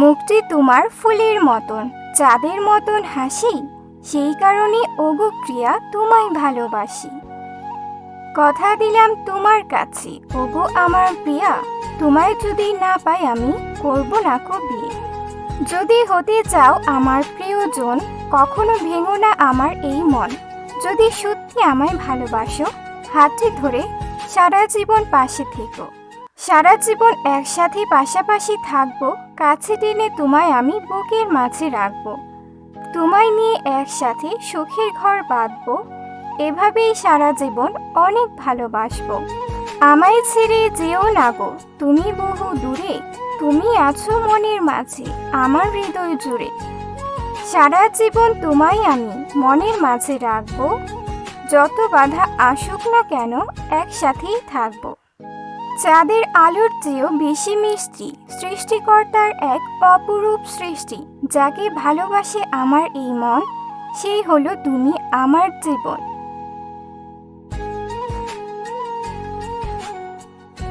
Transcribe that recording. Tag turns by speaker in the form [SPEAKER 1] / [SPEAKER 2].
[SPEAKER 1] মুখটি তোমার ফুলের মতন, চাঁদের মতন হাসি, সেই কারণে ওগো প্রিয়া তোমায় ভালোবাসি। কথা দিলাম তোমার কাছে, ওগো আমার প্রিয়া, তোমায় যদি না পাই আমি করব না কো বিয়ে যদি হতে চাও আমার প্রিয়জন, কখনো ভেঙো না আমার এই মন। যদি সত্যি আমায় ভালোবাসো হাতটি ধরে সারা জীবন পাশে থেকো। সারা জীবন একসাথে পাশাপাশি থাকব, কাছে টেনে তোমায় আমি বুকের মাঝে রাখব। তোমায় নিয়ে একসাথে সুখের ঘর বাঁধবো, এভাবেই সারা জীবন অনেক ভালোবাসবো। আমায় ছেড়ে যেও না গো, তুমি বহু দূরে, তুমি আছো মনের মাঝে, আমার হৃদয় জুড়ে। সারা জীবন তোমায় আমি মনের মাঝে রাখব, যত বাধা আসুক না কেন একসাথেই থাকব। চাঁদের আলোর চেয়েও বেশি মিষ্টি, সৃষ্টিকর্তার এক অপরূপ সৃষ্টি, যাকে ভালোবাসে আমার এই মন, সেই হলো তুমি আমার জীবন।